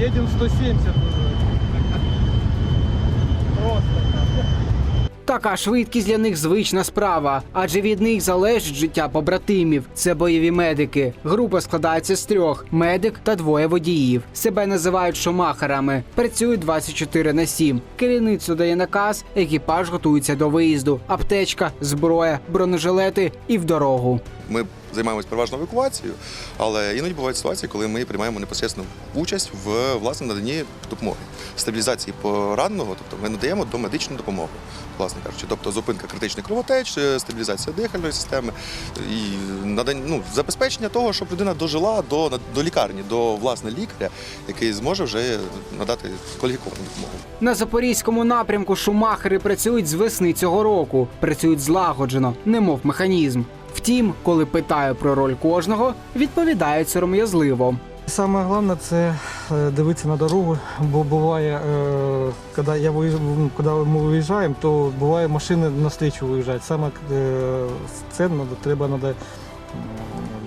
Едем 170 уже. Просто. Така швидкість для них звична справа, адже від них залежить життя побратимів. Це бойові медики. Група складається з трьох: медик та двоє водіїв. Себе називають шумахерами. Працюють 24 на 7. Керівництво дає наказ, екіпаж готується до виїзду. Аптечка, зброя, бронежилети і в дорогу. Ми займаємось переважно евакуацією, але іноді бувають ситуації, коли ми приймаємо непосередньо участь в власне наданні допомоги стабілізації пораненого, тобто ми надаємо домедичну допомогу, власне кажучи, тобто зупинка критичних кровотеч, е, стабілізація дихальної системи і надання ну, забезпечення того, щоб людина дожила до, до лікарні, до власне лікаря, який зможе вже надати кваліфіковану допомогу. На запорізькому напрямку шумахери працюють з весни цього року. Працюють злагоджено, немов механізм. Втім, коли питаю про роль кожного, відповідають сором'язливо. Саме головне це е, дивитися на дорогу, бо буває, е, коли, я коли ми виїжджаємо, то буває машини на навстрічу виїжджають. Саме е, це надо, треба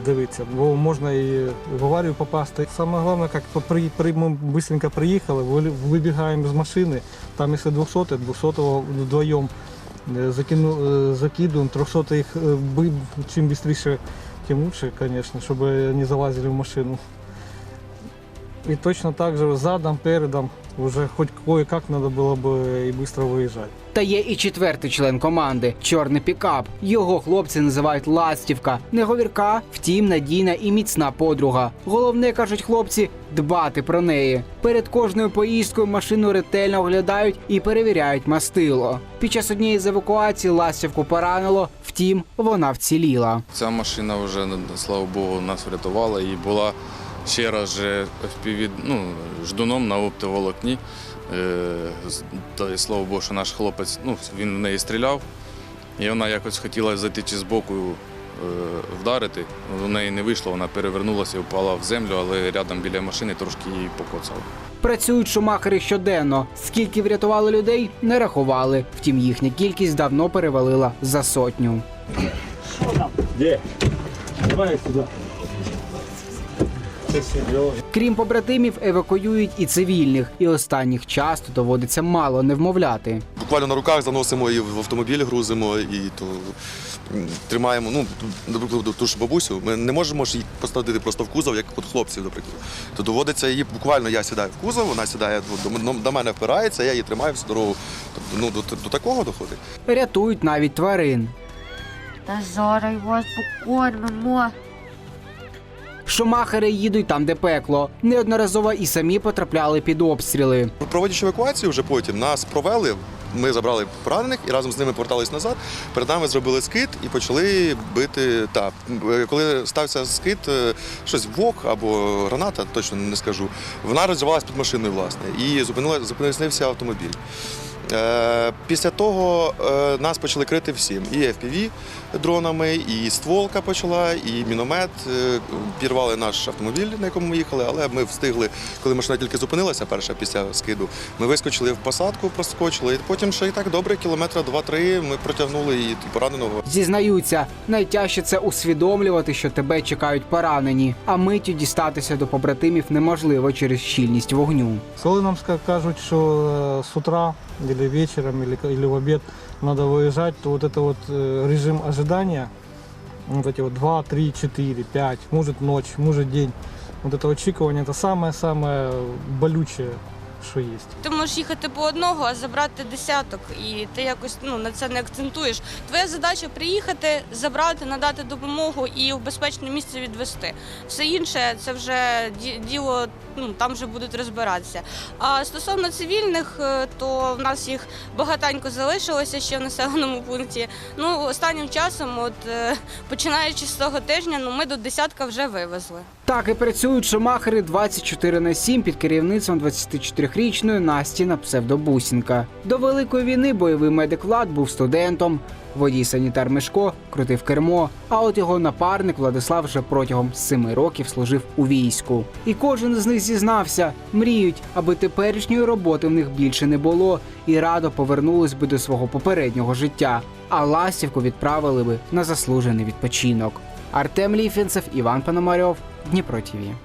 дивитися, бо можна і в аварію попасти. Саме головне, як при, при, ми швидко приїхали, вибігаємо з машини, там якщо 200, 200 вдвоєм закину, закидываем, 300 їх е, би- чим швидше, тим лучше, конечно, щоб не залазили в машину. И точно так же задом, передом, уже хоть кое-как надо было бы и быстро выезжать. Та є і четвертий член команди чорний пікап. Його хлопці називають ластівка. Неговірка, втім, надійна і міцна подруга. Головне кажуть хлопці дбати про неї. Перед кожною поїздкою машину ретельно оглядають і перевіряють мастило. Під час однієї з евакуацій ластівку поранило, втім, вона вціліла. Ця машина вже, слава Богу, нас врятувала і була ще раз же FPV, ну, ждуном на оптоволокні. Е, з- Та слава Богу, що наш хлопець, ну, він в неї стріляв, і вона якось хотіла зайти чи збоку е, вдарити. У неї не вийшло, вона перевернулася і впала в землю, але рядом біля машини трошки її покоцало. Працюють шумахери щоденно. Скільки врятували людей, не рахували. Втім, їхня кількість давно перевалила за сотню. Крім побратимів, евакуюють і цивільних, і останніх часто доводиться мало не вмовляти. Буквально на руках заносимо і в автомобіль грузимо, і то тримаємо. Ну, наприклад, ту ж бабусю. Ми не можемо ж її посадити просто в кузов, як от хлопців, наприклад. То доводиться її буквально я сідаю в кузов, вона сідає до мене впирається, я її тримаю всю дорогу. Тобто, ну, до, до такого доходить. Рятують навіть тварин. Та зараз вас покормимо. Шумахери їдуть там, де пекло. Неодноразово і самі потрапляли під обстріли. Проводячи евакуацію, вже потім нас провели. Ми забрали поранених і разом з ними повертались назад. Перед нами зробили скид і почали бити. Та коли стався скид, е, щось вок або граната, точно не скажу. Вона розірвалася під машиною, власне, і зупинився автомобіль. Е, Після того е, нас почали крити всім. І FPV дронами, і стволка почала, і міномет. Е, Пірвали наш автомобіль, на якому ми їхали, але ми встигли, коли машина тільки зупинилася перша після скиду. Ми вискочили в посадку, проскочили. І потім ще і так добре, кілометра два-три ми протягнули і пораненого. Зізнаються, найтяжче це усвідомлювати, що тебе чекають поранені, а миттю дістатися до побратимів неможливо через щільність вогню. Коли нам кажуть, що е, з утра или вечером, или, или в обед надо выезжать, то вот это вот э, режим ожидания, вот эти вот 2, 3, 4, 5, может ночь, может день, вот это очікування, это самое-самое болючее, що є. Ти можеш їхати по одного, а забрати десяток, і ти якось ну на це не акцентуєш. Твоя задача приїхати, забрати, надати допомогу і в безпечне місце відвести. Все інше це вже діло. Ну там вже будуть розбиратися. А стосовно цивільних, е, то в нас їх багатенько залишилося ще в населеному пункті. Ну останнім часом, от е, починаючи з того тижня, ну ми до десятка вже вивезли. Так і працюють шумахери 24 на 7 під керівництвом 24-річної Насті на псевдобусінка. До великої війни бойовий медик Влад був студентом. Водій санітар Мишко крутив кермо. А от його напарник Владислав вже протягом семи років служив у війську. І кожен з них зізнався, мріють, аби теперішньої роботи в них більше не було, і радо повернулись би до свого попереднього життя. А ластівку відправили би на заслужений відпочинок. Артем Ліфінцев, Іван Пономарьов, Дніпро ТІВІ.